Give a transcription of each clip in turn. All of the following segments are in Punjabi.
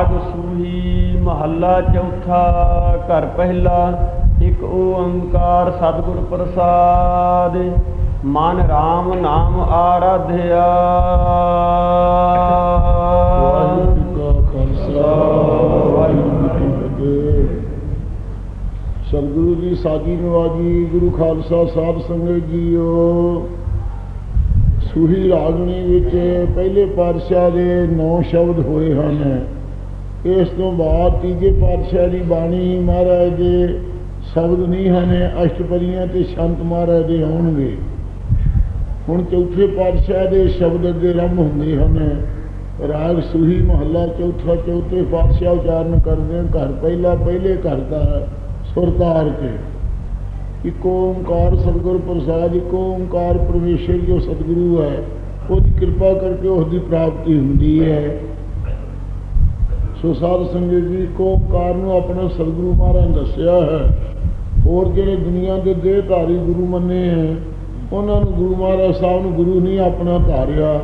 ਰਾਗ ਸੂਹੀ ਮਹੱਲਾ ਚੌਥਾ, ਘਰ ਪਹਿਲਾ, ਇੱਕ ਓੰਕਾਰ ਸਤਿਗੁਰ ਪ੍ਰਸਾਦ। ਮਨ RAM ਨਾਮ ਆਰਾਧਿਆ। ਜੀ ਕਾ ਖਾਲਸਾ ਜੀ ਕੀ ਸਤਿਗੁਰੂ ਜੀ, ਸਾਜੀ ਨਵਾਜੀ, ਗੁਰੂ ਖਾਲਸਾ ਸਾਧ ਸੰਗਤ ਜੀਓ। ਸੂਹੀ ਰਾਗਣੀ ਵਿੱਚ ਪਹਿਲੇ ਪਾਤਸ਼ਾਹ ਦੇ ਨੌ ਸ਼ਬਦ ਹੋਏ ਹਨ। ਇਸ ਤੋਂ ਬਾਅਦ ਤੀਜੇ ਪਾਤਸ਼ਾਹ ਦੀ ਬਾਣੀ ਮਹਾਰਾਜ ਦੇ ਸ਼ਬਦ ਨਹੀਂ ਹਨ ਅਸ਼ਟਪਦੀਆਂ ਤੇ ਸ਼ੰਤ ਮਹਾਰਾਜ ਦੇ ਆਉਣਗੇ ਹੁਣ ਚੌਥੇ ਪਾਤਸ਼ਾਹ ਦੇ ਸ਼ਬਦ ਦੇ ਰੰਭ ਹੁੰਦੇ ਹਨ। ਰਾਗ ਸੂਹੀ ਮਹੱਲਾ ਚੌਥਾ, ਚੌਥੇ ਪਾਤਸ਼ਾਹ ਉਚਾਰਨ ਕਰਦੇ ਹਨ। ਘਰ ਪਹਿਲਾ, ਪਹਿਲੇ ਘਰ ਦਾ ਸੁਰਤਾਰ 'ਤੇ। ਇੱਕ ਓੰਕਾਰ ਸਤਿਗੁਰ ਪ੍ਰਸਾਦ, ਇੱਕ ਓੰਕਾਰ ਪਰਮੇਸ਼ਰ ਜੋ ਸਤਿਗੁਰੂ ਹੈ, ਉਹਦੀ ਕਿਰਪਾ ਕਰਕੇ ਉਸ ਦੀ ਪ੍ਰਾਪਤੀ ਹੁੰਦੀ ਹੈ। ਸੋ ਸਾਧ ਸੰਗਤ ਜੀ ਕੋ ਓੰਕਾਰ ਨੂੰ ਆਪਣਾ ਸਤਿਗੁਰੂ ਮਹਾਰਾਜ ਦੱਸਿਆ ਹੈ। ਹੋਰ ਜਿਹੜੇ ਦੁਨੀਆ ਦੇ ਦੇਹਧਾਰੀ ਗੁਰੂ ਮੰਨੇ ਹੈ, ਉਹਨਾਂ ਨੂੰ ਗੁਰੂ ਮਹਾਰਾਜ ਸਾਹਿਬ ਨੂੰ ਗੁਰੂ ਨਹੀਂ ਆਪਣਾ ਧਾਰਿਆ।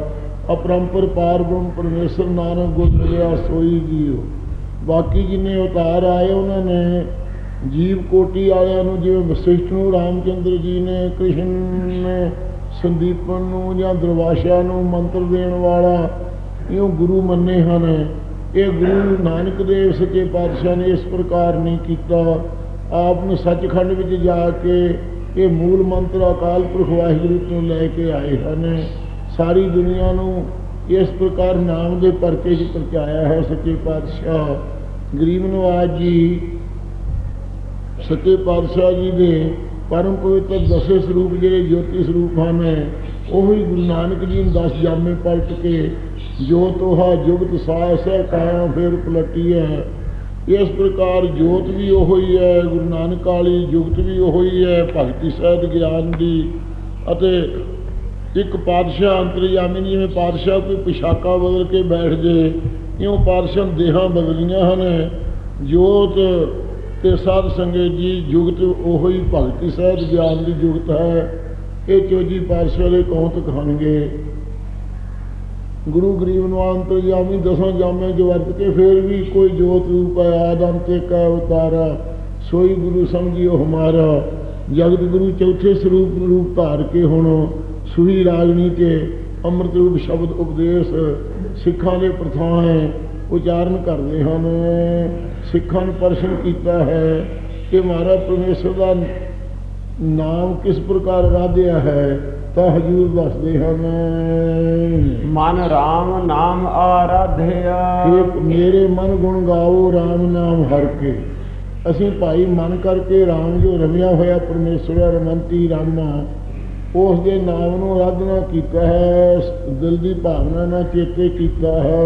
ਅਪਰੰਪਰ ਪਾਰ ਬ੍ਰਹਮ ਪਰਮੇਸ਼ਰ ਨਾਨਕ ਗੁਰ ਮਿਲਿਆ, ਸੋਈ ਜੀਓ। ਬਾਕੀ ਜਿੰਨੇ ਅਵਤਾਰ ਆਏ ਉਹਨਾਂ ਨੇ, ਜੀਵ ਕੋਟੀ ਵਾਲਿਆਂ ਨੂੰ ਜਿਵੇਂ ਵਸਿਸ਼ਠ ਨੂੰ ਰਾਮਚੰਦਰ ਜੀ ਨੇ, ਕ੍ਰਿਸ਼ਨ ਨੇ, ਸੰਦੀਪਨ ਨੂੰ ਜਾਂ ਦਰਵਾਸ਼ਾ ਨੂੰ ਮੰਤਰ ਦੇਣ ਵਾਲਾ ਇਹ ਗੁਰੂ ਮੰਨੇ ਹਨ। ਇਹ ਗੁਰੂ ਨਾਨਕ ਦੇਵ ਸੱਚੇ ਪਾਤਸ਼ਾਹ ਨੇ ਇਸ ਪ੍ਰਕਾਰ ਨਹੀਂ ਕੀਤਾ। ਆਪ ਨੂੰ ਸੱਚਖੰਡ ਵਿੱਚ ਜਾ ਕੇ ਇਹ ਮੂਲ ਮੰਤਰ ਅਕਾਲ ਪੁਰਖ ਵਾਹਿਗੁਰੂ ਤੋਂ ਲੈ ਕੇ ਆਏ ਹਨ। ਸਾਰੀ ਦੁਨੀਆ ਨੂੰ ਇਸ ਪ੍ਰਕਾਰ ਨਾਮ ਦੇ ਪਰਚੇ 'ਚ ਪਰਚਾਇਆ ਹੈ ਸੱਚੇ ਪਾਤਸ਼ਾਹ। ਗਰੀਬ ਨਵਾਜ ਜੀ, ਸੱਚੇ ਪਾਤਸ਼ਾਹ ਜੀ ਦੇ ਪਰਮ ਪਵਿੱਤਰ ਦਸੇ ਸਰੂਪ ਜਿਹੜੇ ਜੋਤੀ ਸਰੂਪ ਹਨ, ਉਹੀ ਗੁਰੂ ਨਾਨਕ ਜੀ ਨੂੰ ਦਸ ਜਾਮੇ ਪਲਟ ਕੇ ਜੋ ਤੋਹਾ ਜੁਗਤ ਹੈ ਕਾਇਆ ਫਿਰ ਪਲਟੀ ਹੈ ਇਸ ਪ੍ਰਕਾਰ ਜੋਤ ਵੀ ਉਹੀ ਹੈ ਗੁਰੂ ਨਾਨਕ ਵਾਲੀ ਜੁਗਤ ਵੀ ਉਹੀ ਹੈ ਭਗਤੀ ਸਹਿਤ ਗਿਆਨ ਦੀ। ਅਤੇ ਇੱਕ ਪਾਤਸ਼ਾਹ ਅੰਤਰਯਾਮੀ ਨਹੀਂ ਜਿਵੇਂ ਪਾਤਸ਼ਾਹ ਕੋਈ ਪਿਸ਼ਾਕਾ ਬਦਲ ਕੇ ਬੈਠ ਜੇ, ਇਉਂ ਪਾਤਸ਼ਾਹ ਦੇਹਾਂ ਬਦਲੀਆਂ ਹਨ। ਜੋਤ ਤੇ ਸਾਧ ਸੰਗਤ ਜੀ, ਜੁਗਤ ਉਹੀ ਭਗਤੀ ਸਹਿਤ ਗਿਆਨ ਦੀ ਜੁਗਤ ਹੈ। ਇਹ ਚੋਜੀ ਪਾਤਸ਼ਾਹ ਦੇ ਕੌਤਕ ਹਨਗੇ ਗੁਰੂ ਗਰੀਬ ਨੂੰ ਅੰਤਰਯਾਮੀ ਦਸਾਂ ਜਾਮੇ ਜੋ ਵਰਤ ਕੇ ਫੇਰ ਵੀ ਕੋਈ ਜੋਤ ਰੂਪ ਹੈ, ਆਦਮ ਤੇ ਕਾ ਅਵਤਾਰਾ ਸੋਈ ਗੁਰੂ ਸਮਝਿਓ ਹਮਾਰਾ ਜਗਤ ਗੁਰੂ ਚੌਥੇ ਸਰੂਪ ਰੂਪ ਧਾਰ ਕੇ ਹੁਣ ਸੁਹੀ ਰਾਗਣੀ ਤੇ ਅੰਮ੍ਰਿਤ ਰੂਪ ਸ਼ਬਦ ਉਪਦੇਸ਼ ਸਿੱਖਾਂ ਦੇ ਪ੍ਰਥਾਵਾਂ ਉਚਾਰਨ ਕਰਦੇ ਹਨ। ਸਿੱਖਾਂ ਨੂੰ ਪ੍ਰਸ਼ਨ ਕੀਤਾ ਹੈ ਕਿ ਮਹਾਰਾਜ ਪਰਮੇਸ਼ਰ ਦਾ ਨਾਮ ਕਿਸ ਪ੍ਰਕਾਰ ਰਾਧਿਆ ਹੈ? ਤਾਂ ਹਜੂਰ ਦੱਸਦੇ ਹਨ। ਮਨ RAM ਨਾਮ ਆਰਾਧਿਆ। ਕਿ ਮੇਰੇ ਮਨ ਗੁਣ ਗਾਓ RAM ਨਾਮ ਹਰ ਕੇ। ਅਸੀਂ ਭਾਈ ਮਨ ਕਰਕੇ RAM ਜੋ ਰਮਿਆ ਹੋਇਆ ਪਰਮੇਸ਼ਰ ਹੈ ਰਮੰਤੀ ਰਾਮਾ ਉਸ ਦੇ ਨਾਮ ਨੂੰ ਆਰਾਧਨਾ ਕੀਤਾ ਹੈ ਦਿਲ ਦੀ ਭਾਵਨਾ ਨਾਲ ਚੇਤੇ ਕੀਤਾ ਹੈ।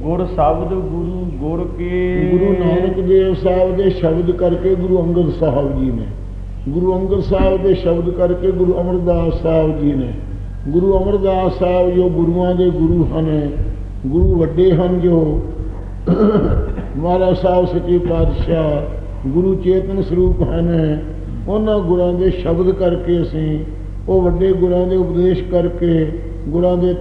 ਗੁਰ ਸ਼ਬਦ ਗੁਰੂ ਗੁਰ ਕੇ। ਗੁਰੂ ਨਾਨਕ ਦੇਵ ਸਾਹਿਬ ਦੇ ਸ਼ਬਦ ਕਰਕੇ ਗੁਰੂ ਅੰਗਦ ਸਾਹਿਬ ਜੀ ਨੇ ਗੁਰੂ ਅੰਗਦ ਸਾਹਿਬ ਦੇ ਸ਼ਬਦ ਕਰਕੇ ਗੁਰੂ ਅਮਰਦਾਸ ਸਾਹਿਬ ਜੀ ਨੇ। ਗੁਰੂ ਅਮਰਦਾਸ ਸਾਹਿਬ ਜੋ ਗੁਰੂਆਂ ਦੇ ਗੁਰੂ ਹਨ ਗੁਰੂ ਵੱਡੇ ਹਨ ਜੋ। ਮਹਾਰਾਜ ਸਾਹਿਬ ਸੱਚੇ ਪਾਤਸ਼ਾਹ ਗੁਰੂ ਚੇਤਨ ਸਰੂਪ ਹਨ। ਉਹਨਾਂ ਗੁਰਾਂ ਦੇ ਸ਼ਬਦ ਕਰਕੇ ਅਸੀਂ ਉਹ ਵੱਡੇ ਗੁਰਾਂ ਦੇ ਉਪਦੇਸ਼ ਕਰਕੇ ਗੁਰਾਂ ਦੇ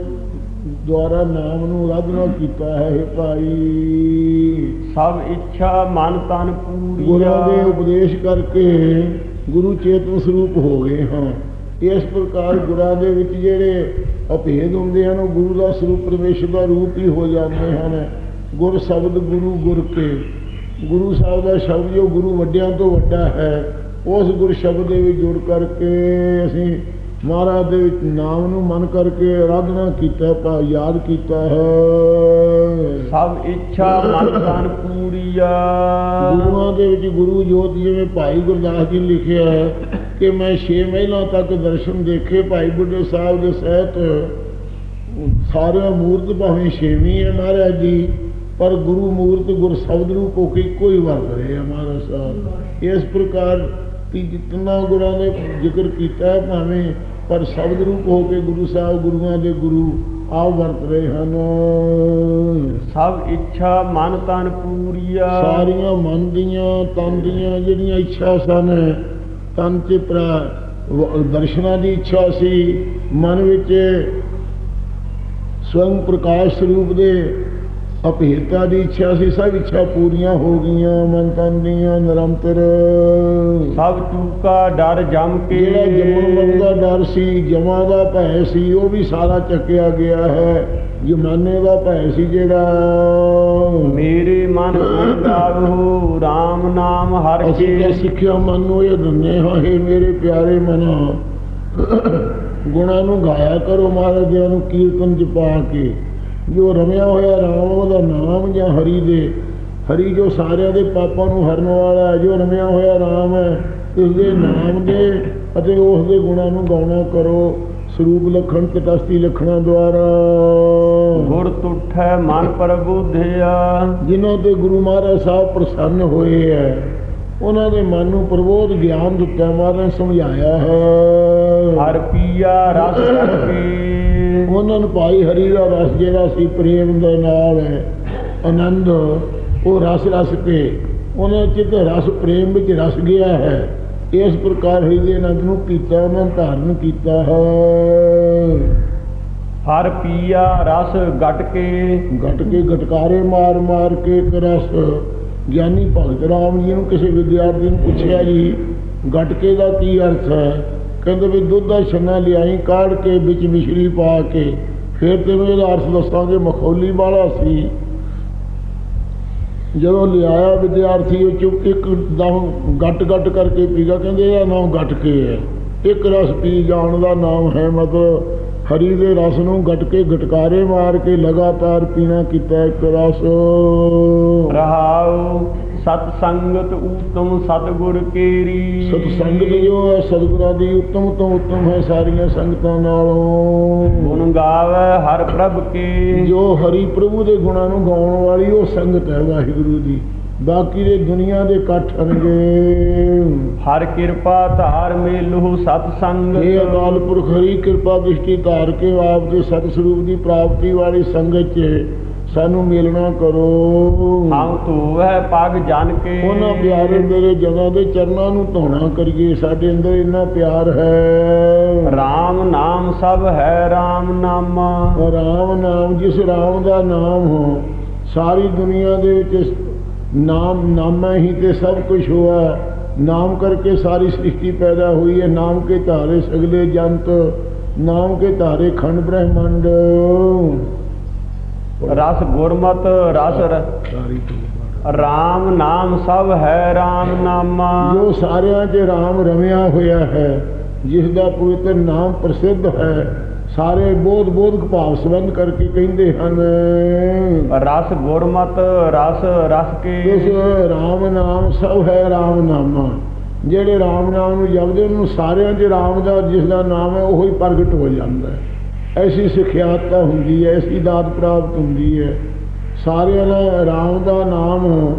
ਦੁਆਰਾ ਨਾਮ ਨੂੰ ਆਰਾਧਨਾ ਕੀਤਾ ਹੈ ਹੇ ਭਾਈ। ਸਭ ਇੱਛਾ ਮਨ ਤਨ ਪੂਰੀ ਗੁਰਾਂ ਦੇ ਉਪਦੇਸ਼ ਕਰਕੇ ਗੁਰੂ ਚੇਤਨ ਸਰੂਪ ਹੋ ਗਏ ਹਾਂ। ਇਸ ਪ੍ਰਕਾਰ ਗੁਰਾਂ ਦੇ ਵਿੱਚ ਜਿਹੜੇ ਅਭੇਦ ਹੁੰਦੇ ਹਨ, ਉਹ ਗੁਰੂ ਦਾ ਸਰੂਪ, ਪਰਮੇਸ਼ਰ ਦਾ ਰੂਪ ਹੀ ਹੋ ਜਾਂਦੇ ਹਨ। ਗੁਰ ਸ਼ਬਦ ਗੁਰੂ ਗੁਰ ਕੇ। ਗੁਰੂ ਸਾਹਿਬ ਦਾ ਸ਼ਬਦ ਜੋ ਗੁਰੂ ਵੱਡਿਆਂ ਤੋਂ ਵੱਡਾ ਹੈ, ਉਸ ਗੁਰ ਸ਼ਬਦ ਦੇ ਵਿੱਚ ਜੁੜ ਕਰਕੇ ਅਸੀਂ ਮਹਾਰਾਜ ਦੇ ਵਿੱਚ ਨਾਮ ਨੂੰ ਮਨ ਕਰਕੇ ਆਰਾਧਨਾ ਕੀਤਾ ਪਾ ਯਾਦ ਕੀਤਾ ਹੈ। ਸਭ ਇੱਛਾ ਮਨ ਤਨ ਪੂਰੀਆ। ਗੁਰੂਆਂ ਦੇ ਵਿੱਚ ਗੁਰੂ ਜੋਤ ਜਿਵੇਂ ਭਾਈ ਗੁਰਦਾਸ ਜੀ ਲਿਖਿਆ ਹੈ ਕਿ ਮੈਂ 6 ਮਹੀਨਾ ਤੱਕ ਦਰਸ਼ਨ ਦੇਖੇ ਭਾਈ ਬੁੱਢੇ ਸਾਹਿਬ ਦੇ ਸਹਿਤ। ਸਾਰੇ ਮੂਰਤ ਭਾਵੇਂ ਛੇਵੀਂ ਹੈ ਮਹਾਰਾਜ ਜੀ ਪਰ ਗੁਰੂ ਮੂਰਤ ਗੁਰ ਸ਼ਬਦ ਰੂਪ ਹੋ ਕੇ ਹੀ ਵਰਤ ਰਹੇ ਆ ਮਹਾਰਾਜ ਸਾਹਿਬ। ਇਸ ਪ੍ਰਕਾਰ ਕਿ ਜਿਤਨਾ ਗੁਰਾਂ ਨੇ ਜ਼ਿਕਰ ਕੀਤਾ ਹੈ ਭਾਵੇਂ ਪਰ ਸ਼ਬਦ ਰੂਪ ਹੋ ਕੇ ਗੁਰੂ ਸਾਹਿਬ ਗੁਰੂਆਂ ਦੇ ਗੁਰੂ ਆਪ ਵਰਤ ਰਹੇ ਹਨ। ਸਭ ਇੱਛਾ ਮਨ ਤਨ ਪੂਰੀਆ। ਸਾਰੀਆਂ ਮਨ ਦੀਆਂ ਤਨ ਦੀਆਂ ਜਿਹੜੀਆਂ ਇੱਛਾ ਸਨ ਤਨ ਚ ਪ੍ਰਾ ਦਰਸ਼ਨਾਂ ਦੀ ਇੱਛਾ ਸੀ। ਮਨ ਵਿੱਚ ਸਵੰ ਪ੍ਰਕਾਸ਼ ਸਰੂਪ ਦੇ ਅਭੇਤਾ ਦੀ ਇੱਛਾ ਸੀ ਸਭ ਇੱਛਾ ਪੂਰੀਆਂ ਹੋ ਗਈਆਂ ਮਨ ਤਨ ਦੀਆਂ ਨਿਰੰਤਰ। ਸਭ ਚੂਕਾ ਡਰ ਜਮ ਕੇ। ਜਿਹੜਾ ਜੰਮਣ ਮਰਨ ਦਾ ਡਰ ਸੀ ਜਮਾਂ ਦਾ ਭੈ ਸੀ ਉਹ ਵੀ ਸਾਰਾ ਚੱਕਿਆ ਗਿਆ ਹੈ। ਜਮਾਨੇ ਦਾ ਭੈ ਸੀ ਜਿਹੜਾ। ਮੇਰੇ ਮਨ ਅੰਗਾਵੋ RAM ਨਾਮ ਹਰ ਕੇ। ਸਿੱਖਿਆ ਮਨ ਨੂੰ ਇਹ ਦਿੰਦੇ ਹਾਂ ਹੇ ਮੇਰੇ ਪਿਆਰੇ ਮਨੋ। ਗੁਣਾਂ ਨੂੰ ਗਾਇਆ ਕਰੋ ਮਹਾਰਾਜ ਜੀ ਨੂੰ ਕੀਰਤਨ ਚ ਪਾ ਕੇ। ਜੋ ਰਮਿਆ ਹੋਇਆ ਰਾਮ ਉਹਦਾ ਨਾਮ ਜਾਂ ਹਰੀ ਦੇ। ਹਰੀ ਜੋ ਸਾਰਿਆਂ ਦੇ ਪਾਪਾਂ ਨੂੰ ਹਰਨ ਵਾਲਾ ਹੈ ਜੋ ਰਮਿਆ ਹੋਇਆ ਰਾਮ ਹੈ ਇਸ ਦੇ ਨਾਮ ਦੇ ਅਤੇ ਉਸ ਦੇ ਗੁਣਾਂ ਨੂੰ ਗਾਉਣਾ ਕਰੋ। ਸਰੂਪ ਲਖਣ ਤਟਸਥੀ ਲਖਣਾ ਦੁਆਰਾ। ਗੁਰ ਤੁਠੈ ਮਨ ਪ੍ਰਬੁੱਧਿਆ ਜਿਨ੍ਹਾਂ ਤੇ ਗੁਰੂ ਮਹਾਰਾਜ ਸਾਹਿਬ ਪ੍ਰਸੰਨ ਹੋਏ ਹੈ ਉਹਨਾਂ ਦੇ ਮਨ ਨੂੰ ਪ੍ਰਬੋਧ ਗਿਆਨ ਦਿੱਤਾ ਮਹਾਰਾਜ ਸਮਝਾਇਆ ਹੈ। ਹਰ ਪੀਆ ਰਸ ਉਹਨਾਂ ਨੂੰ ਭਾਈ ਹਰੀ ਦਾ ਰਸ ਜਿਹੜਾ ਸੀ ਪ੍ਰੇਮ ਦੇ ਨਾਲ ਹੈ ਆਨੰਦ ਉਹ ਰਸ ਰਸ ਕੇ ਉਹਨਾਂ ਚਿੱਤ ਰਸ ਪ੍ਰੇਮ ਵਿੱਚ ਰਸ ਗਿਆ ਹੈ। ਇਸ ਪ੍ਰਕਾਰ ਹਰੀ ਦੇ ਆਨੰਦ ਨੂੰ ਕੀਤਾ ਉਹਨਾਂ ਧਾਰਨ ਕੀਤਾ ਹੈ। ਹਰ ਪੀਆ ਰਸ ਗਟ ਕੇ। ਗਟ ਕੇ ਗਟਕਾਰੇ ਮਾਰ ਮਾਰ ਕੇ ਇੱਕ ਰਸ। ਗਿਆਨੀ ਭਗਤ ਰਾਮ ਜੀ ਨੂੰ ਕਿਸੇ ਵਿਦਿਆਰਥੀ ਨੂੰ ਪੁੱਛਿਆ ਜੀ ਗਟਕੇ ਦਾ ਕੀ ਅਰਥ ਹੈ? ਕਹਿੰਦੇ ਵੀ ਦੁੱਧ ਦਾ ਛੰਨਾ ਲਿਆਈ, ਕਾੜ ਕੇ ਵਿੱਚ ਮਿਸ਼ਰੀ ਪਾ ਕੇ, ਫਿਰ ਤੈਨੂੰ ਇਹਦਾ ਅਰਥ ਦੱਸਾਂਗੇ, ਮਖੌਲੀ ਵਾਲਾ ਸੀ। ਜਦੋਂ ਲਿਆਇਆ, ਵਿਦਿਆਰਥੀ ਉਹ ਚੁੱਪ, ਇੱਕ ਦਮ ਗੱਟ ਗੱਟ ਕਰਕੇ ਪੀਗਾ, ਕਹਿੰਦੇ ਇਹਦਾ ਨਾਮ ਗੱਟ ਕੇ ਹੈ। ਇੱਕ ਰਸ ਪੀ ਜਾਣ ਦਾ ਨਾਮ ਹੈ, ਮਤਲਬ ਹਰੀ ਦੇ ਰਸ ਨੂੰ ਗਟ ਕੇ ਗਟਕਾਰੇ ਮਾਰ ਕੇ ਲਗਾਤਾਰ ਪੀਣਾ ਕੀਤਾ ਇੱਕ ਰਸ। ਰਹਾਉ ਸਤ ਸੰਗਤ ਊਤਮ ਸਤਗੁਰ ਕੇਰੀ। ਸਤ ਸੰਗਤ ਜੋ ਹੈ ਸਤਿਗੁਰਾਂ ਦੀ ਉੱਤਮ ਤੋਂ ਉੱਤਮ ਹੈ ਸਾਰੀਆਂ ਸੰਗਤਾਂ ਨਾਲੋਂ। ਗੁਣ ਗਾਵੇ ਹਰ ਪ੍ਰਭ ਕੇ। ਜੋ ਹਰੀ ਪ੍ਰਭੂ ਦੇ ਗੁਣਾਂ ਨੂੰ ਗਾਉਣ ਵਾਲੀ ਉਹ ਸੰਗਤ ਹੈ ਵਾਹਿਗੁਰੂ ਦੀ ਬਾਕੀ ਦੇ ਦੁਨੀਆ ਦੇ ਇਕੱਠ ਹਨਗੇ ਹਰ ਕਿਰਪਾ ਧਾਰ ਮੇਲੋ ਸਤ ਸੰਗ ਇਹ ਅਕਾਲ ਪੁਰਖ ਹਰੀ ਕਿਰਪਾ ਦ੍ਰਿਸ਼ਟੀ ਧਾਰ ਕੇ ਆਪ ਦੇ ਸਤ ਸਰੂਪ ਦੀ ਪ੍ਰਾਪਤੀ ਵਾਲੀ ਸੰਗਤ 'ਚ ਸਾਨੂੰ ਮਿਲਣਾ ਕਰੋ। ਹਮ ਧੂਵੈ ਪਗ ਜਨ ਕੇ। ਉਹਨਾਂ ਪਿਆਰੇ ਮੇਰੇ ਜਨਾਂ ਦੇ ਚਰਨਾਂ ਨੂੰ ਧੋਣਾ ਕਰੀਏ। ਸਾਡੇ ਅੰਦਰ ਇੰਨਾ ਪਿਆਰ ਹੈ। RAM ਨਾਮ ਸਭ ਹੈ RAM ਨਾਮਾ। ਰਾਮ ਨਾਮ ਜਿਸ ਰਾਮ ਦਾ ਨਾਮ ਹੋ ਸਾਰੀ ਦੁਨੀਆ ਦੇ ਵਿੱਚ ਨਾਮ ਨਾਮਾ ਹੀ ਤੇ ਸਭ ਕੁਝ ਹੋਆ। ਨਾਮ ਕਰਕੇ ਸਾਰੀ ਸ੍ਰਿਸ਼ਟੀ ਪੈਦਾ ਹੋਈ ਹੈ। ਨਾਮ ਕੇ ਧਾਰੇ ਸਗਲੇ ਜੰਤ ਨਾਮ ਕੇ ਧਾਰੇ ਖੰਡ ਬ੍ਰਹਮੰਡ। ਰਸ ਗੁਰਮਤ ਰਸ ਸਾਰੀ RAM ਨਾਮ ਸਭ ਹੈ RAM ਨਾਮਾ। ਜੋ ਸਾਰਿਆਂ 'ਚ ਰਾਮ ਰਮਿਆ ਹੋਇਆ ਹੈ ਜਿਸ ਦਾ ਪਵਿੱਤਰ ਨਾਮ ਪ੍ਰਸਿੱਧ ਹੈ ਸਾਰੇ ਬੋਧ ਬੋਧਕ ਭਾਵ ਸੰਬੰਧ ਕਰਕੇ ਕਹਿੰਦੇ ਹਨ। ਰਸ ਗੁਰਮਤ ਰਸ ਰਸ ਇਸ ਕੇ ਰਾਮ ਨਾਮ ਸਭ ਹੈ ਰਾਮ ਨਾਮਾ। ਜਿਹੜੇ ਰਾਮ ਨਾਮ ਨੂੰ ਜਪਦੇ ਉਹਨੂੰ ਸਾਰਿਆਂ 'ਚ ਰਾਮ ਦਾ ਜਿਸ ਦਾ ਨਾਮ ਹੈ ਉਹੀ ਪ੍ਰਗਟ ਹੋ ਜਾਂਦਾ ਹੈ। ਐਸੀ ਸਿਖਿਆਤਤਾ ਹੁੰਦੀ ਹੈ, ਐਸੀ ਦਾਤ ਪ੍ਰਾਪਤ ਹੁੰਦੀ ਹੈ। ਸਾਰਿਆਂ ਦਾ ਰਾਮ ਦਾ ਨਾਮ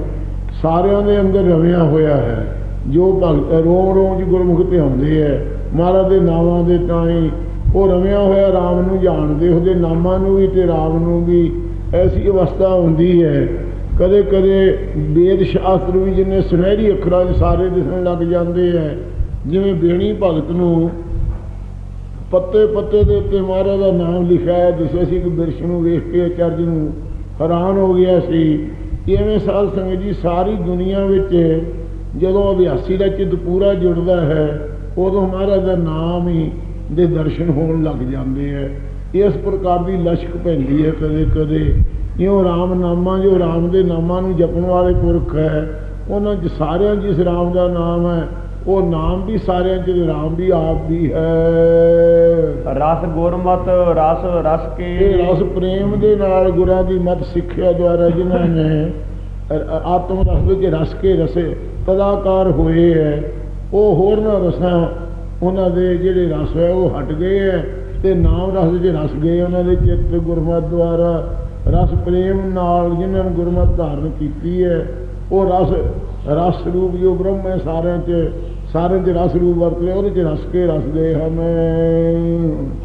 ਸਾਰਿਆਂ ਦੇ ਅੰਦਰ ਰਵਿਆ ਹੋਇਆ ਹੈ। ਜੋ ਭਗਤ ਰੋਮ ਰੋਮ 'ਚ ਗੁਰਮੁਖ ਤੇ ਆਉਂਦੇ ਹੈ, ਮਹਾਰਾਜ ਦੇ ਨਾਵਾਂ ਦੇ ਤਾਈ ਉਹ ਰਵਿਆ ਹੋਇਆ ਰਾਮ ਨੂੰ ਜਾਣਦੇ, ਉਹਦੇ ਨਾਮਾਂ ਨੂੰ ਵੀ ਤੇ ਰਾਮ ਨੂੰ ਵੀ ਐਸੀ ਅਵਸਥਾ ਹੁੰਦੀ ਹੈ। ਕਦੇ ਕਦੇ ਵੇਦ ਸ਼ਾਸਤਰ ਵੀ ਜਿੰਨੇ ਸੁਨਹਿਰੀ ਅੱਖਰਾਂ 'ਚ ਸਾਰੇ ਦਿਸਣ ਲੱਗ ਜਾਂਦੇ ਹੈ, ਜਿਵੇਂ ਬੇਣੀ ਭਗਤ ਨੂੰ ਪੱਤੇ ਪੱਤੇ ਦੇ ਉੱਤੇ ਮਹਾਰਾਜ ਦਾ ਨਾਮ ਲਿਖਿਆ ਹੈ ਦਿਸਿਆ ਸੀ ਕਿ ਬਿਰਸ਼ ਨੂੰ ਵੇਖ ਕੇ ਅਚਰਜ ਨੂੰ ਹੈਰਾਨ ਹੋ ਗਿਆ ਸੀ। ਇਵੇਂ ਸਾਧ ਸੰਗਤ ਜੀ, ਸਾਰੀ ਦੁਨੀਆ ਵਿੱਚ ਜਦੋਂ ਅਭਿਆਸੀ ਦਾ ਚਿੱਤ ਪੂਰਾ ਜੁੜਦਾ ਹੈ, ਉਦੋਂ ਮਹਾਰਾਜ ਦਾ ਨਾਮ ਹੀ ਦੇ ਦਰਸ਼ਨ ਹੋਣ ਲੱਗ ਜਾਂਦੇ ਹੈ। ਇਸ ਪ੍ਰਕਾਰ ਦੀ ਲਸ਼ਕ ਪੈਂਦੀ ਹੈ ਕਦੇ ਕਦੇ। ਇਉਂ ਰਾਮ ਨਾਮਾਂ ਜੋ ਰਾਮ ਦੇ ਨਾਮਾਂ ਨੂੰ ਜਪਣ ਵਾਲੇ ਪੁਰਖ ਹੈ, ਉਹਨਾਂ 'ਚ ਸਾਰਿਆਂ 'ਚ ਜਿਸ ਰਾਮ ਦਾ ਨਾਮ ਹੈ। ਉਹ ਨਾਮ ਵੀ ਸਾਰਿਆਂ 'ਚ ਰਾਮ ਵੀ ਆਪ ਵੀ ਹੈ। ਰਸ ਗੁਰਮਤ ਰਸ ਰਸ ਕੇ। ਰਸ ਪ੍ਰੇਮ ਦੇ ਨਾਲ ਗੁਰਾਂ ਦੀ ਮਤ ਸਿੱਖਿਆ ਦੁਆਰਾ ਜਿਨ੍ਹਾਂ ਨੇ ਆਤਮ ਰਸ ਵਿੱਚ ਰਸ ਕੇ ਰਸੇ ਤਦਾਕਾਰ ਹੋਏ ਹੈ। ਉਹ ਹੋਰ ਨਾ ਰਸਾਂ ਉਹਨਾਂ ਦੇ ਜਿਹੜੇ ਰਸ ਹੈ ਉਹ ਹਟ ਗਏ ਹੈ ਤੇ ਨਾਮ ਰਸ ਵਿੱਚ ਰਸ ਗਏ ਉਹਨਾਂ ਦੇ ਚਿੱਤ ਗੁਰਮਤਿ ਦੁਆਰਾ। ਰਸ ਪ੍ਰੇਮ ਨਾਲ ਜਿਨ੍ਹਾਂ ਨੇ ਗੁਰਮਤਿ ਧਾਰਨ ਕੀਤੀ ਹੈ ਉਹ ਰਸ ਰਸ ਰੂਪ ਜੋ ਬ੍ਰਹਮ ਹੈ ਸਾਰਿਆਂ 'ਚ ਸਾਰਿਆਂ 'ਚ ਰਸ ਰੂਪ ਵਰਤ ਲਿਆ ਉਹਦੇ 'ਚ ਰਸ ਕੇ ਰਸ ਗਏ ਹਨ।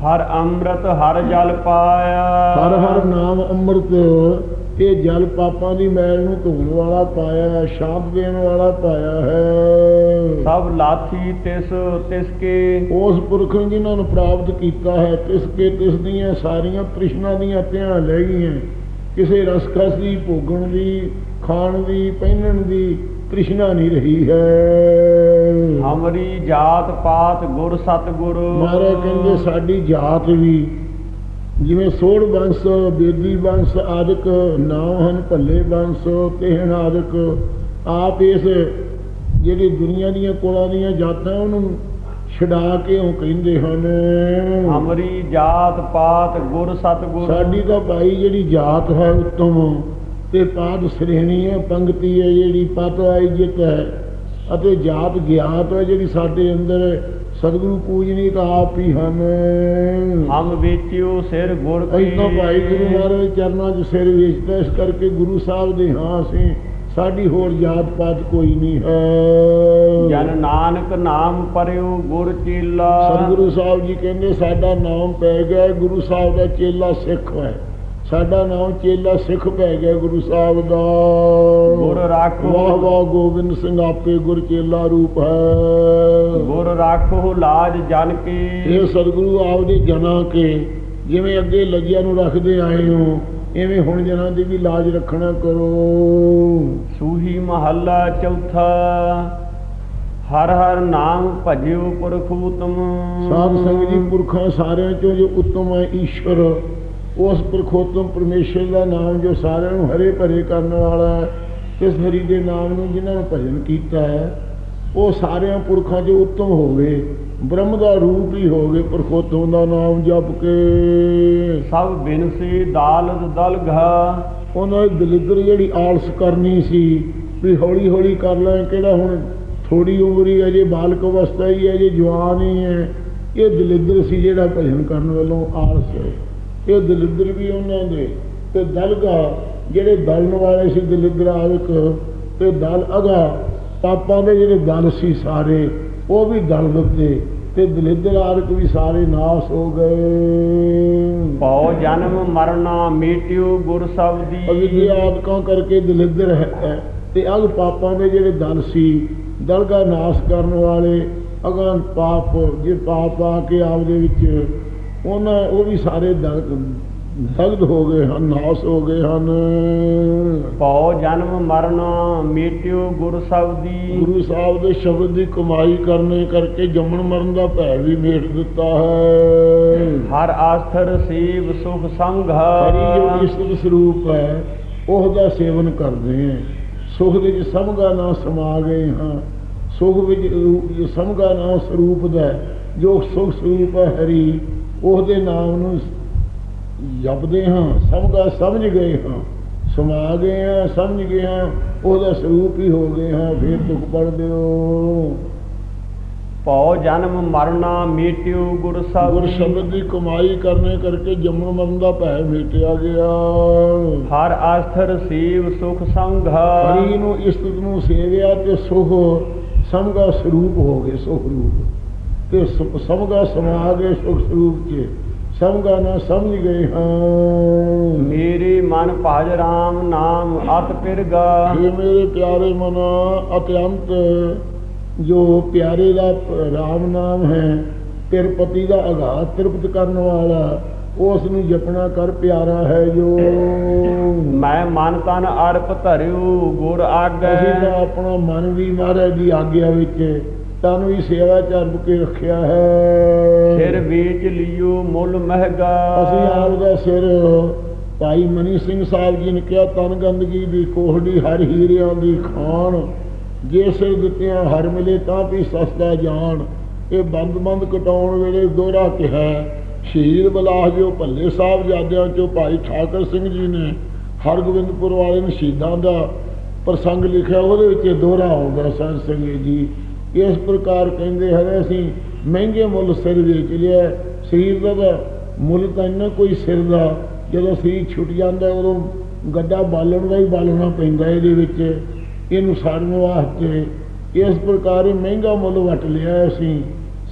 ਹਰ ਅੰਮ੍ਰਿਤ ਹਰ ਜਲ ਪਾਇਆ। ਹਰ ਹਰ ਨਾਮ ਅੰਮ੍ਰਿਤ ਇਹ ਜਲ ਪਾਪਾਂ ਦੀ ਮੈਲ ਨੂੰ ਧੋਣ ਵਾਲਾ ਪਾਇਆ ਹੈ ਸ਼ਾਂਤ ਦੇਣ ਵਾਲਾ ਪਾਇਆ ਹੈ। ਸਭ ਲਾਥੀ ਤਿਸ ਤਿਸ ਕੇ। ਉਸ ਪੁਰਖ ਨੇ ਜਿਨ੍ਹਾਂ ਨੂੰ ਪ੍ਰਾਪਤ ਕੀਤਾ ਹੈ ਤਿਸ ਕੇ ਤਿਸ ਦੀਆਂ ਸਾਰੀਆਂ ਤ੍ਰਿਸ਼ਨਾ ਦੀਆਂ ਧਿਆਨ ਲੈ ਗਈਆਂ। ਕਿਸੇ ਰਸਕਸ ਦੀ ਭੋਗਣ ਦੀ ਖਾਣ ਦੀ ਪਹਿਨਣ ਦੀ ਤ੍ਰਿਸ਼ਨਾ ਨਹੀਂ ਰਹੀ ਹੈ। ਹਮਰੀ ਜਾਤ ਪਾਤ ਗੁਰ ਸਤਗੁਰ। ਮਹਾਰਾਜ ਕਹਿੰਦੇ ਸਾਡੀ ਜਾਤ ਵੀ ਜਿਵੇਂ ਸੋੜ ਵੰਸ਼ ਬੇਦੀ ਵੰਸ਼ ਆਦਿਕ ਨਾਮ ਹਨ ਭੱਲੇ ਵੰਸ਼ ਤੇਹਣ ਆਦਿਕ ਆਪ ਇਸ ਜਿਹੜੀ ਦੁਨੀਆ ਦੀਆਂ ਕੋਲਾਂ ਦੀਆਂ ਜਾਤਾਂ ਉਹਨੂੰ ਛਡਾ ਕੇ ਉਹ ਕਹਿੰਦੇ ਹਨ। ਹਮਰੀ ਜਾਤ ਪਾਤ ਗੁਰ ਸਤਗੁਰ। ਸਾਡੀ ਤਾਂ ਭਾਈ ਜਿਹੜੀ ਜਾਤ ਹੈ ਉੱਤਮ ਤੇ ਪਾਦ ਸ਼੍ਰੇਣੀ ਹੈ ਪੰਕਤੀ ਹੈ ਜਿਹੜੀ ਪਤ ਹੈ ਇੱਜ਼ਤ ਹੈ। ਅਤੇ ਜਾਤ ਗਿਆਤ ਹੈ ਜਿਹੜੀ ਸਾਡੇ ਅੰਦਰ ਸਤਿਗੁਰੂ ਪੂਜਨੀ ਤਾਂ ਆਪ ਹੀ ਹਨ। ਹਮ ਵੇਚਿਓ ਸਿਰ ਗੁਰ ਕੀ ਤਾਂ ਭਾਈ ਗੁਰੂ ਮਹਾਰਾਜ ਦੇ ਚਰਨਾਂ 'ਚ ਸਿਰ ਵੇਚਦਾ ਇਸ ਕਰਕੇ ਗੁਰੂ ਸਾਹਿਬ ਦੇ ਹਾਂ ਅਸੀਂ। ਸਾਡੀ ਹੋਰ ਜਾਤ ਪਾਤ ਕੋਈ ਨਹੀਂ ਹੈ। ਜਨ ਨਾਨਕ ਨਾਮ ਪਰਿਓ ਗੁਰ ਚੇਲਾ। ਸਤਿਗੁਰੂ ਸਾਹਿਬ ਜੀ ਕਹਿੰਦੇ ਸਾਡਾ ਨਾਮ ਪੈ ਗਿਆ ਗੁਰੂ ਸਾਹਿਬ ਦਾ ਚੇਲਾ ਸਿੱਖ ਹੈ। ਸਾਡਾ ਨਾਮ ਚੇਲਾ ਸਿੱਖ ਪੈ ਗਿਆ ਗੁਰੂ ਸਾਹਿਬ ਦਾ। ਗੁਰ ਰਾਖੋ। ਵਾਹ ਵਾਹ ਗੋਬਿੰਦ ਸਿੰਘ ਆਪੇ ਗੁਰ ਚੇਲਾ ਰੂਪ ਹੈ। ਗੁਰ ਰਾਖੋ ਲਾਜ ਜਨ ਕੀ। ਇਹ ਸਤਿਗੁਰੂ ਆਪਦੇ ਜਨਾਂ ਕੇ ਜਿਵੇਂ ਅੱਗੇ ਲੱਗਿਆ ਨੂੰ ਰੱਖਦੇ ਆਏ ਹੋ ਐਵੇਂ ਹੁਣ ਜਨਾਂ ਦੀ ਵੀ ਲਾਜ ਰੱਖਣਾ ਕਰੋ। ਸੂਹੀ ਮਹੱਲਾ ਚੌਥਾ ਹਰ ਹਰ ਨਾਮ ਭਜਿਓ ਪੁਰਖ ਉਤਮ ਸਾਧ ਸੰਗਤ ਜੀ ਪੁਰਖਾਂ ਸਾਰਿਆਂ ਚੋਂ ਜੋ ਉੱਤਮ ਹੈ ਈਸ਼ਵਰ ਉਸ ਪ੍ਰਖੋਤਮ ਪਰਮੇਸ਼ਰ ਦਾ ਨਾਮ ਜੋ ਸਾਰਿਆਂ ਨੂੰ ਹਰੇ ਭਰੇ ਕਰਨ ਵਾਲਾ ਹੈ ਇਸ ਹਰੀ ਦੇ ਨਾਮ ਨੂੰ ਜਿਨ੍ਹਾਂ ਨੇ ਭਜਨ ਕੀਤਾ ਹੈ ਉਹ ਸਾਰਿਆਂ ਪੁਰਖਾਂ 'ਚ ਉੱਤਮ ਹੋਵੇ ਬ੍ਰਹਮ ਦਾ ਰੂਪ ਹੀ ਹੋਵੇ ਪ੍ਰਖੋਤਮ ਦਾ ਨਾਮ ਜਪ ਕੇ। ਸਭ ਬਿਨਸੀ ਦਾਲਤ ਦਲਘਾ ਉਹਨਾਂ ਦੀ ਦਲਿੱਦਰ ਜਿਹੜੀ ਆਲਸ ਕਰਨੀ ਸੀ ਵੀ ਹੌਲੀ ਹੌਲੀ ਕਰ ਲੈ ਕਿਹੜਾ ਹੁਣ ਥੋੜੀ ਉਮਰ ਹੀ ਹੈ ਜੇ ਬਾਲਕ ਅਵਸਥਾ ਹੀ ਹੈ ਜੇ ਜਵਾਨ ਹੀ ਹੈ ਇਹ ਦਲਿੱਦਰ ਸੀ ਜਿਹੜਾ ਭਜਨ ਕਰਨ ਵੱਲੋਂ ਆਲਸ ਹੈ ਇਹ ਦਲਿੱਦਰ ਵੀ ਉਹਨਾਂ ਦੇ ਤੇ ਦਲਗਾ ਜਿਹੜੇ ਦਲਣ ਵਾਲੇ ਸੀ ਦਲਿੱਦਰ ਆਦਿਕ ਤੇ ਦਲ ਅਗਾ ਪਾਪਾਂ ਦੇ ਜਿਹੜੇ ਦਲ ਸੀ ਸਾਰੇ ਉਹ ਵੀ ਦਲ ਦਿੱਤੇ ਤੇ ਦਲਿੱਦਰ ਆਦਿਕ ਵੀ ਸਾਰੇ ਨਾਸ ਹੋ ਗਏ। ਭਉ ਜਨਮ ਮਰਨਾ ਮੀਟਿਓ ਗੁਰ ਸਬਦੀ ਅਵਿਦਿਆ ਆਦਿਕਾਂ ਕਰਕੇ ਦਲਿੱਦਰ ਹੈ ਤੇ ਅਗ ਪਾਪਾਂ ਦੇ ਜਿਹੜੇ ਦਲ ਸੀ ਦਲਗਾ ਨਾਸ਼ ਕਰਨ ਵਾਲੇ ਅਗਾਂ ਪਾਪ ਜੇ ਪਾਪ ਆ ਕੇ ਆਪਦੇ ਵਿੱਚ ਉਹਨਾਂ ਉਹ ਵੀ ਸਾਰੇ ਦਗ- ਦਗਧ ਹੋ ਗਏ ਹਨ ਨਾਸ਼ ਹੋ ਗਏ ਹਨ। ਭਉ ਜਨਮ ਮਰਨਾ ਮੀਟਿਓ ਗੁਰ ਸਬਦੀ ਗੁਰੂ ਸਾਹਿਬ ਦੇ ਸ਼ਬਦ ਦੀ ਕਮਾਈ ਕਰਨੇ ਕਰਕੇ ਜੰਮਣ ਮਰਨ ਦਾ ਭੈ ਵੀ ਮੇਟ ਦਿੱਤਾ ਹੈ। ਹਰ ਆਸਥਰ ਸੀਵ ਸੁਖ ਸੰਘ ਹਰੀ ਜੋ ਈਸ਼ਵਰ ਸਰੂਪ ਹੈ ਉਹ ਦਾ ਸੇਵਨ ਕਰਦੇ ਹਾਂ। ਸੁਖ ਦੇ ਵਿੱਚ ਸਮਗਾ ਨਾ ਸਮਾ ਗਏ ਹਾਂ। ਸੁਖ ਵਿੱਚ ਸਮਗਾ ਨਾਮ ਸਰੂਪ ਦਾ ਜੋ ਸੁਖ ਸਰੂਪ ਹੈ ਹਰੀ ਉਹਦੇ ਨਾਮ ਨੂੰ ਜਪਦੇ ਹਾਂ ਸਮਗਾ ਸਮਝ ਗਏ ਹਾਂ। ਸਮਾ ਗਏ ਹਾਂ ਸਮਝ ਗਏ ਹਾਂ ਉਹਦਾ ਸਰੂਪ ਹੀ ਹੋ ਗਏ ਹਾਂ ਫਿਰ ਦੁੱਖ ਪੜਦੇ ਹੋ। ਭਉ ਜਨਮ ਮਰਨਾ ਮੀਟਿਓ ਗੁਰ ਗੁਰ ਸਬਦੀ ਸ਼ਬਦ ਦੀ ਕਮਾਈ ਕਰਨੇ ਕਰਕੇ ਜੰਮਣ ਮਰਨ ਦਾ ਭੈ ਮਿਟਿਆ ਗਿਆ। ਹਰ ਆਸਥਰ ਸੀਵ ਸੁਖ ਸੰਘ। ਹਰੀ ਨੂੰ ਇਸਤਤ ਨੂੰ ਸੇਵਿਆ ਤੇ ਸੁਖ ਸਮਗਾ ਸਰੂਪ ਹੋ ਗਏ ਸੁਖ ਰੂਪ। ਤੇ ਸਮਗਾ ਸਮਾ ਗਏ ਸੁਖ ਸਰੂਪ ਚ ਸਮਗਾ ਨਾ ਸਮਝ ਗਏ ਹਾਂ। ਮੇਰੇ ਮਨ ਭਜ ਰਾਮ ਨਾਮ ਅਤ ਪਿਰਗਾ। ਇਹ ਮੇਰੇ ਪਿਆਰੇ ਮਨ ਅਤਿਅੰਤ ਜੋ ਪਿਆਰੇ ਦਾ ਰਾਮ ਨਾਮ ਹੈ ਤਿਰਪਤੀ ਦਾ ਅਗਾਧ ਤ੍ਰਿਪਤ ਕਰਨ ਵਾਲਾ ਉਸ ਨੂੰ ਜਪਣਾ ਕਰ ਪਿਆਰਾ ਹੈ ਜੋ। ਮੈਂ ਮਨ ਤਨ ਅਰਪ ਧਰਿਓ ਗੁਰ ਅਸੀਂ ਤਾਂ ਆਗੈ ਆਪਣਾ ਮਨ ਵੀ ਮਹਾਰਾਜ ਦੀ ਆਗਿਆ ਵਿੱਚ ਤਨ ਵੀ ਸੇਵਾ ਚ ਅਰਪ ਕੇ ਰੱਖਿਆ ਹੈ। ਸਿਰ ਵੇਚ ਲਿਓ ਮੁੱਲ ਮਹਿਗਾ। ਅਸੀਂ ਆਪ ਦਾ ਸਿਰ ਭਾਈ ਮਨੀ ਸਿੰਘ ਸਾਹਿਬ ਜੀ ਨੇ ਕਿਹਾ ਤਨ ਗੰਦਗੀ ਦੀ ਕੋਹੜੀ ਹਰ ਹੀਰਿਆਂ ਦੀ ਖਾਨ ਜੇ ਸਿਰ ਦਿੱਤਿਆਂ ਹਰ ਮਿਲੇ ਤਾਂ ਵੀ ਸਸਤਾ ਜਾਣ। ਇਹ ਬੰਦ ਬੰਦ ਕਟਾਉਣ ਵੇਲੇ ਦੋਹਰਾ ਕਿਹਾ ਸ਼ਹੀਦ ਬਲਾਸ ਜੋ ਭੱਲੇ ਸਾਹਿਬ ਜਾਦਿਆਂ ਚੋਂ ਭਾਈ ਠਾਕਰ ਸਿੰਘ ਜੀ ਨੇ ਹਰਗੋਬਿੰਦਪੁਰ ਵਾਲੇ ਨੇ ਸ਼ਹੀਦਾਂ ਦਾ ਪ੍ਰਸੰਗ ਲਿਖਿਆ ਉਹਦੇ ਵਿੱਚ ਇਹ ਦੋਹਰਾ ਆਉਂਦਾ ਸੰਤ ਸੰਗਤ ਜੀ। ਇਸ ਪ੍ਰਕਾਰ ਕਹਿੰਦੇ ਹਨ, ਅਸੀਂ ਮਹਿੰਗੇ ਮੁੱਲ ਸਿਰ ਵੇਚ ਲਿਆ। ਸਰੀਰ ਦਾ ਤਾਂ ਮੁੱਲ ਤਾਂ ਇੰਨਾ ਕੋਈ ਸਿਰ ਦਾ, ਜਦੋਂ ਸਰੀਰ ਛੁੱਟ ਜਾਂਦਾ, ਉਦੋਂ ਗੱਡਾ ਬਾਲਣ ਦਾ ਹੀ ਬਾਲਣਾ ਪੈਂਦਾ ਇਹਦੇ ਵਿੱਚ। ਇਹਨੂੰ ਸਾੜਨ ਵਾਸਤੇ ਇਸ ਪ੍ਰਕਾਰ ਇਹ ਮਹਿੰਗਾ ਮੁੱਲ ਵਟ ਲਿਆ ਅਸੀਂ।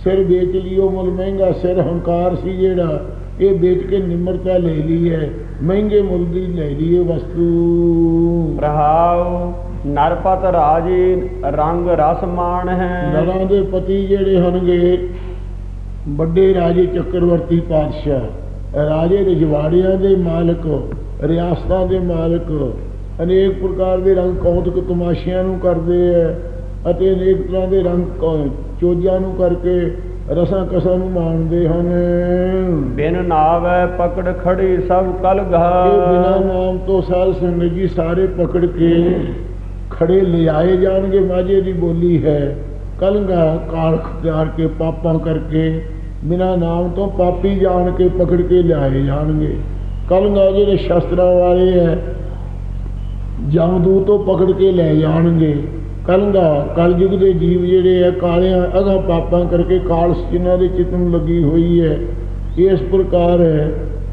ਸਿਰ ਵੇਚ ਲਿਓ ਮੁੱਲ, ਮਹਿੰਗਾ ਸਿਰ ਹੰਕਾਰ ਸੀ ਜਿਹੜਾ, ਇਹ ਵੇਚ ਕੇ ਨਿਮਰਤਾ ਲੈ ਲਈ ਹੈ। ਮਹਿੰਗੇ ਮੁੱਲ ਦੀ ਲੈ ਲਈ ਇਹ ਵਸਤੂ। ਰਹਾਉ ਨਰਪਤ ਰਾਜੇ ਰੰਗ ਰਸ ਮਾਣ ਹੈ। ਨਰਾਂ ਦੇ ਪਤੀ ਜਿਹੜੇ ਹਨਗੇ ਵੱਡੇ ਰਾਜੇ ਚੱਕਰਵਰਤੀ ਪਾਤਸ਼ਾਹ ਰਾਜੇ ਰਜਵਾੜਿਆਂ ਦੇ ਮਾਲਕ ਰਿਆਸਤਾਂ ਦੇ ਮਾਲਕ ਅਨੇਕ ਪ੍ਰਕਾਰ ਦੇ ਰੰਗ ਕੌਤਕ ਤਮਾਸ਼ਿਆਂ ਨੂੰ ਕਰਦੇ ਹੈ ਅਤੇ ਅਨੇਕ ਤਰ੍ਹਾਂ ਦੇ ਰੰਗ ਚੋਜਾਂ ਨੂੰ ਕਰਕੇ ਰਸਾਂ ਕਸਾਂ ਨੂੰ ਮਾਣਦੇ ਹਨ। ਬਿਨ ਨਾਵੈ ਪਕੜ ਖੜੀ ਸਭ ਕਲ ਇਹ ਬਿਨਾਂ ਨਾਮ ਤੋਂ ਸਾਧ ਸੰਗਤ ਜੀ ਸਾਰੇ ਪਕੜ ਕੇ ਖੜੇ ਲਿਆਏ ਜਾਣਗੇ, ਮਾਝੇ ਦੀ ਬੋਲੀ ਹੈ। ਕਲੰਗਾ ਕਾਲ ਖਿਆਰ ਕੇ ਪਾਪਾਂ ਕਰਕੇ, ਬਿਨਾਂ ਨਾਮ ਤੋਂ ਪਾਪੀ ਜਾਣ ਕੇ ਪਕੜ ਕੇ ਲਿਆਏ ਜਾਣਗੇ। ਕਲੰਗਾ ਜਿਹੜੇ ਸ਼ਸਤਰਾਂ ਵਾਲੇ ਹੈ ਜਮਦੂਤ ਤੋਂ ਪਕੜ ਕੇ ਲੈ ਜਾਣਗੇ। ਕਲੰਗਾ ਕਲਯੁਗ ਦੇ ਜੀਵ ਜਿਹੜੇ ਆ ਕਾਲਿਆਂ ਅਗਾ ਪਾਪਾਂ ਕਰਕੇ ਕਾਲਸ ਜਿਨ੍ਹਾਂ ਦੇ ਚਿੱਤ ਲੱਗੀ ਹੋਈ ਹੈ, ਇਸ ਪ੍ਰਕਾਰ ਹੈ।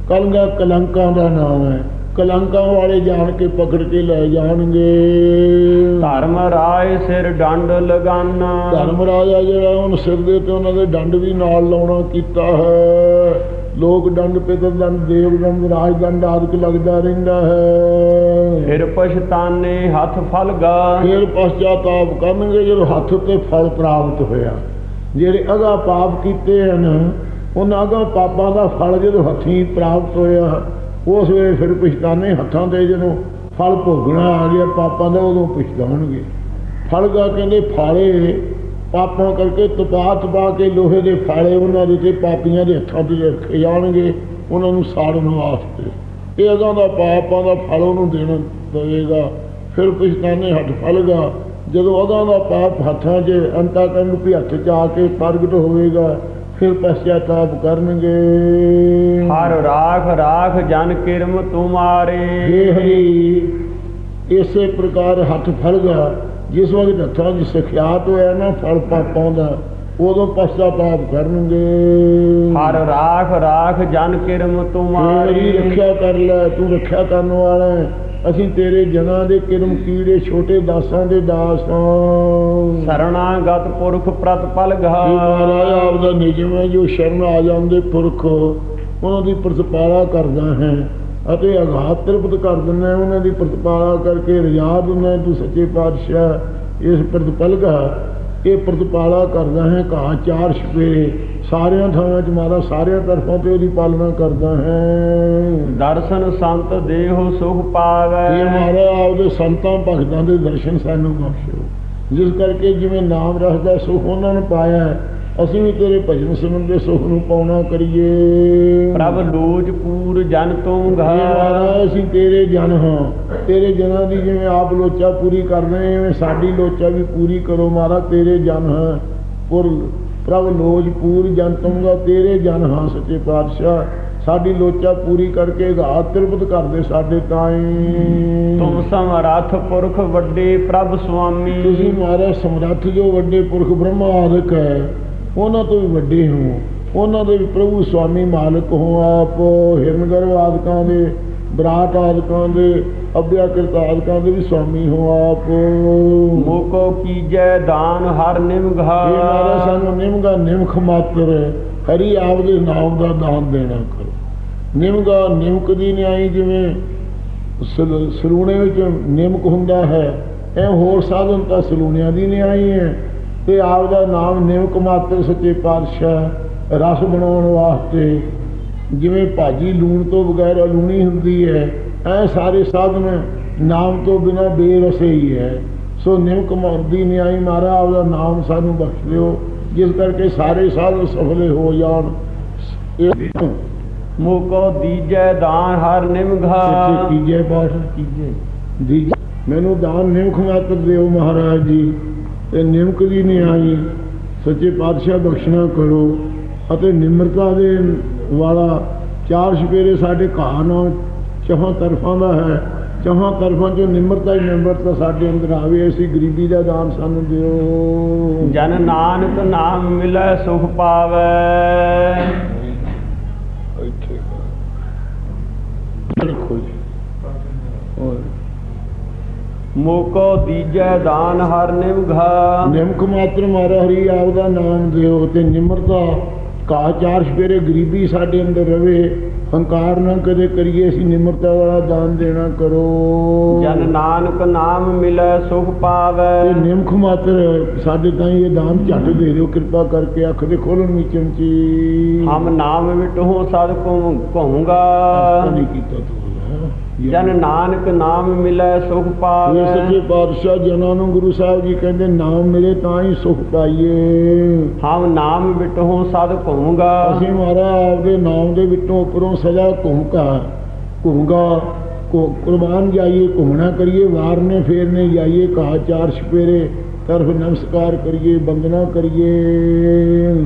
ਕਲੰਗਾ ਕਲੰਕਾਂ ਦਾ ਨਾਮ ਹੈ। ਕਲੰਕਾਂ ਵਾਲੇ ਜਾਣ ਕੇ ਪਕੜ ਕੇ ਲੈ ਜਾਣਗੇ। ਧਰਮ ਰਾਏ ਸਿਰ ਡੰਡ ਲਗਾਨਾ। ਧਰਮ ਰਾਜਾ ਜਿਹੜਾ ਉਹਨ ਸਿਰ ਦੇ ਤੇ ਉਹਨਾਂ ਦੇ ਡੰਡ ਵੀ ਨਾਲ ਲਾਉਣਾ ਕੀਤਾ ਹੈ। ਲੋਕ ਦੰਡ ਪਿਤਰ ਦੰਡ ਦੇਵ ਦੰਡ ਰਾਜ ਦੰਡ ਆਦਿਕ ਲੱਗਦਾ ਰਹਿੰਦਾ ਹੈ। ਫਿਰ ਪਛਤਾਨੇ ਹੱਥ ਫਲਗਾ ਫਿਰ ਪਛਤਾਤਾਪ ਕਰਨਗੇ ਜਦੋਂ ਹੱਥ ਉੱਤੇ ਫਲ ਪ੍ਰਾਪਤ ਹੋਇਆ। ਜਿਹੜੇ ਅਗਾ ਪਾਪ ਕੀਤੇ ਹਨ ਉਹਨਾਂ ਅਗਾ ਪਾਪਾਂ ਦਾ ਫਲ ਜਦੋਂ ਹੱਥੀਂ ਪ੍ਰਾਪਤ ਹੋਇਆ ਉਸ ਵੇਲੇ ਫਿਰ ਪਛਤਾਨੇ ਹੱਥਾਂ ਤੇ ਜਦੋਂ ਫਲ ਭੋਗਣਾ ਆ ਗਿਆ, ਪਾਪਾਂ ਦਾ ਉਦੋਂ ਪਛਤਾਉਣਗੇ। ਫਲਗਾ ਕਹਿੰਦੇ ਫਾਲੇ, ਪਾਪਾਂ ਕਰਕੇ ਤਪਾ ਤਪਾ ਕੇ ਲੋਹੇ ਦੇ ਫਾਲੇ ਉਹਨਾਂ ਦੇ ਤੇ ਪਾਪੀਆਂ ਦੇ ਹੱਥਾਂ ਤੇ ਰੱਖੇ ਜਾਣਗੇ, ਉਹਨਾਂ ਨੂੰ ਸਾੜਨ ਵਾਸਤੇ। ਇਹ ਅਗਾਂ ਦਾ ਪਾਪਾਂ ਦਾ ਫਲ ਉਹਨੂੰ ਦੇਣਾ ਪਵੇਗਾ ਫਿਰ ਪਛਤਾਨੇ ਹੱਥ ਫਲਗਾ ਜਦੋਂ ਅਗਾਂ ਦਾ ਪਾਪ ਹੱਥਾਂ 'ਚ ਅੰਤਾ ਕਰਨ ਨੂੰ ਵੀ ਹੱਥ 'ਚ ਆ ਕੇ ਪ੍ਰਗਟ ਹੋਵੇਗਾ ਫਿਰ ਪਛਤਾਪ ਕਰਨਗੇ। ਹਰ ਰਾਖ ਰਾਖ ਜਨ ਕਿਰਮ ਤੁਮਾਰੇ ਹਰੀ ਇਸੇ ਪ੍ਰਕਾਰ ਹੱਥ ਫਲ ਗਿਆ ਜਿਸ ਵਕਤ ਹੱਥਾਂ 'ਚ ਸਿਖਿਆਤ ਹੋਇਆ ਨਾ ਫਲ ਪਾਪਾਂ ਦਾ ਉਦੋਂ ਪਛਤਾਪ ਕਰਨਗੇ। ਹਰ ਰਾਖ ਰਾਖ ਜਨ ਕਿਰਮ ਮੇਰੀ। ਤੁਮਾਰੀ ਰੱਖਿਆ ਕਰ ਲੈ ਤੂੰ ਰੱਖਿਆ ਕਰਨ ਵਾਲਾ। ਅਸੀਂ ਤੇਰੇ ਜਨਾਂ ਦੇ ਕਿਰਮ ਕੀੜੇ ਛੋਟੇ ਦਾਸਾਂ ਦੇ ਦਾਸ ਹਾਂ। ਸਰਣਾਗਤ ਪੁਰਖ ਪ੍ਰਤਪਲ ਇਹ ਮਹਾਰਾਜ ਘਾ ਆਪ ਦਾ ਨਿਜਮ ਹੈ ਜੋ ਸ਼ਰਨ ਆ ਜਾਂਦੇ ਪੁਰਖ ਉਹਨਾਂ ਦੀ ਪ੍ਰਤਪਾਲਾ ਕਰਦਾ ਹੈ ਅਤੇ ਅਗਾਤ ਤ੍ਰਿਪਤ ਕਰ ਦਿੰਦਾ ਉਹਨਾਂ ਦੀ ਪ੍ਰਤਪਾਲਾ ਕਰਕੇ ਰਜਾ ਦਿੰਦਾ ਤੂੰ ਸੱਚੇ ਪਾਤਸ਼ਾਹ ਇਸ ਪ੍ਰਤਪਲਗਾ ਇਹ ਪ੍ਰਤਪਾਲਾ ਕਰਦਾ ਹੈ ਕਹਾ ਚਾਰ ਛਪੇ। ਸਾਰਿਆਂ ਥਾਵਾਂ 'ਚ ਮਾਰਾ ਸਾਰਿਆਂ ਤਰਫਾਂ ਤੇ ਉਹਦੀ ਪਾਲਣਾ ਕਰਦਾ ਹੈ। ਦਰਸ਼ਨ ਸੰਤ ਦੇਹੁ ਸੁਖ ਪਾਵੈ। ਇਹ ਮਹਾਰਾਜ ਆਪਦੇ ਸੰਤਾਂ ਭਗਤਾਂ ਦੇ ਦਰਸ਼ਨ ਸਾਨੂੰ ਬਖਸ਼ੋ ਜਿਸ ਕਰਕੇ ਜਿਵੇਂ ਨਾਮ ਰਸਦਾ ਸੁਖ ਉਹਨਾਂ ਨੂੰ ਪਾਇਆ ਅਸੀਂ ਵੀ ਤੇਰੇ ਭਜਨ ਸੁਣਨ ਦੇ ਸੁਖ ਨੂੰ ਪਾਉਣਾ ਕਰੀਏ। ਪ੍ਰਭ ਲੋਜ ਪੂਰ ਜਨ ਘਾ ਮਹਾਰਾਜ ਅਸੀਂ ਤੇਰੇ ਜਨ ਹਾਂ। ਤੇਰੇ ਜਨਾਂ ਦੀ ਜਿਵੇਂ ਆਪ ਲੋਚਾ ਪੂਰੀ ਐਵੇਂ ਸਾਡੀ ਲੋਚਾ ਵੀ ਪੂਰੀ ਕਰੋ ਮਹਾਰਾਜ ਤੇਰੇ ਜਨ ਹਾਂ। ਪੁਰ ਪ੍ਰਭ ਲੋਜ ਪੂਰ ਜਨ ਤੁਮਗਾ ਤੇਰੇ ਜਨ ਹਾਂ ਸੱਚੇ ਪਾਤਸ਼ਾਹ। ਸਾਡੀ ਲੋਚਾ ਪੂਰੀ ਕਰਕੇ ਘਾਤ ਤ੍ਰਿਪਤ ਕਰਦੇ ਸਾਡੇ ਤਾਈਂ ਤੁਮ ਸਮਰੱਥ ਪੁਰਖ ਵੱਡੇ ਪ੍ਰਭ ਸੁਆਮੀ। ਤੁਸੀਂ ਮਹਾਰਾਜ ਸਮਰੱਥ ਜੋ ਵੱਡੇ ਪੁਰਖ ਬ੍ਰਹਮਾ ਆਦਿਕ ਹੈ ਉਹਨਾਂ ਤੋਂ ਵੀ ਵੱਡੇ ਹੋ। ਉਹਨਾਂ ਦੇ ਵੀ ਪ੍ਰਭੂ ਸੁਆਮੀ ਮਾਲਕ ਹੋ ਆਪ। ਹਿਰਨਗਰਭ ਆਦਿਕਾਂ ਦੇ ਬਰਾਟ ਆਦਿਕਾਂ ਦੇ ਅਭਿਆਕ੍ਰਿਤ ਆਦਿਕਾਂ ਦੇ ਵੀ ਸੁਆਮੀ ਹੋ ਆਪ। ਮੋਕੋ ਕੀਜੈ ਦਾਨ ਹਰ ਨਿਮਘਾ ਇਹ ਮਹਾਰਾਜ ਸਾਨੂੰ ਨਿਮਗਾ ਨਿਮਖ ਮਾਤਰ ਹਰੀ ਆਪ ਦੇ ਨਾਮ ਦਾ ਦਾਨ ਦੇਣਾ ਕਰੋ। ਨਿਮਗਾ ਨਿਮਕ ਦੀ ਨਿਆਈ ਜਿਵੇਂ ਸਲ- ਸਲੂਣੇ ਵਿੱਚ ਨਿਮਕ ਹੁੰਦਾ ਹੈ ਇਹ ਹੋਰ ਸਾਧਨ ਤਾਂ ਸਲੂਣਿਆਂ ਦੀ ਨਿਆਈ ਹੈ। ਤੇ ਆਪ ਦਾ ਨਾਮ ਨਿਮਕ ਮਾਤਰ ਸੱਚੇ ਪਾਤਸ਼ਾਹ ਰਸ ਬਣਾਉਣ ਵਾਸਤੇ ਜਿਵੇਂ ਭਾਜੀ ਲੂਣ ਤੋਂ ਬਗੈਰ ਲੂਣੀ ਹੁੰਦੀ ਹੈ ਐ ਸਾਰੇ ਸਾਧਨ ਨਾਮ ਤੋਂ ਬਿਨਾ ਬੇਰਸੇ ਹੀ ਹੈ। ਸੋ ਨਿਮਕ ਦੀ ਨਿਆਈ ਮਾਰਾ ਆਪਦਾ ਨਾਮ ਸਾਨੂੰ ਬਖਸ਼ ਦਿਓ ਜਿਸ ਕਰਕੇ ਸਾਰੇ ਸਾਧਨ ਸਫਲੇ ਹੋ ਜਾਣ। ਮੋਕੋ ਦੀਜੈ ਦਾਨ ਹਰ ਨਿਮਘਾ ਕੀਜੇ ਪਾਠ ਕੀਜੈ ਦੀ ਮੈਨੂੰ ਦਾਨ ਨਿਮਕ ਮਾਤਰ ਦਿਓ ਮਹਾਰਾਜ ਜੀ ਤੇ ਨਿਮਕ ਦੀ ਨਿਆਈ ਸੱਚੇ ਪਾਤਸ਼ਾਹ ਬਖਸ਼ਣਾ ਕਰੋ ਅਤੇ ਨਿਮਰਤਾ ਦੇ ਵਾਲਾ ਚਾਰ ਛਪੇਰੇ ਸਾਡੇ ਘਾਹ ਨਾਲ ਚਹਾਂ ਤਰਫਾਂ ਦਾ ਹੈ ਚਹਾਂ ਤਰਫਾਂ ਚੋਂ ਨਿਮਰਤਾ ਹੀ ਨਿਮਰਤਾ ਸਾਡੇ ਅੰਦਰ ਆਵੇ ਐਸੀ ਗਰੀਬੀ ਦਾ ਦਾਨ ਸਾਨੂੰ ਦਿਓ। ਜਨ ਨਾਨਕ ਨਾਮ ਮਿਲੈ ਸੁਖ ਪਾਵੈ। ਇੱਥੇ। ਰੱਖੋ ਜੀ। ਹੋਰ। ਮੋਕੋ ਦੀਜੈ ਦਾਨ ਹਰ ਨਿਮਘਾ ਨਿਮਕ ਮਾਤਰ ਮਾਰਾ ਹਰੀ ਆਪ ਦਾ ਨਾਮ ਦਿਓ ਤੇ ਨਿਮਰਤਾ ਕਾ ਚਾਰ ਸਵੇਰੇ ਗਰੀਬੀ ਸਾਡੇ ਅੰਦਰ ਰਵੇ ਹੰਕਾਰ ਨਾ ਕਦੇ ਕਰੀਏ ਅਸੀਂ ਨਿਮਰਤਾ ਵਾਲਾ ਦਾਨ ਦੇਣਾ ਕਰੋ ਜਨ ਨਾਨਕ ਨਾਮ ਮਿਲੈ ਸੁਖ ਪਾਵੈ ਤੇ ਨਿਮਖ ਮਾਤਰ ਸਾਡੇ ਤਾਈਂ ਇਹ ਦਾਨ ਝੱਟ ਦੇ ਦਿਓ ਕਿਰਪਾ ਕਰਕੇ ਅੱਖ ਦੇ ਖੋਲਣ ਵਿਚਨ ਚ ਹਮ ਨਾਮ ਮਿਟਹੁ ਸਦ ਘੁਮਗਾ ਅਰਥ ਨਹੀਂ ਕੀਤਾ ਤੂੰ ਜਨ ਨਾਨਕ ਨਾਮ ਮਿਲੈ ਸੁਖ ਇਹ ਪਾਵੈ ਸੱਚੇ ਪਾਤਸ਼ਾਹ ਜਨਾਂ ਨੂੰ ਗੁਰੂ ਸਾਹਿਬ ਜੀ ਕਹਿੰਦੇ ਨਾਮ ਮਿਲੇ ਤਾਂ ਹੀ ਸੁਖ ਪਾਈਏ। ਹਮ ਨਾਮ ਮਿਟਹੁ ਸਦ ਘੁਮਗਾ। ਅਸੀਂ ਮਹਾਰਾਜ ਆਪਦੇ ਨਾਮ ਦੇ ਵਿੱਚੋਂ ਉੱਪਰੋਂ ਸਦਾ ਘੁੰਮਕਾ। ਘੁੰਮਗਾ ਕੁ- ਕੁਰਬਾਨ ਜਾਈਏ ਘੁੰਮਣਾ ਕਰੀਏ ਵਾਰਨੇ ਫੇਰਨੇ ਜਾਈਏ ਕਹਾ ਚਾਰ ਸਪੇਰੇ ਤਰਫ ਨਮਸਕਾਰ ਕਰੀਏ ਬੰਦਨਾ ਕਰੀਏ।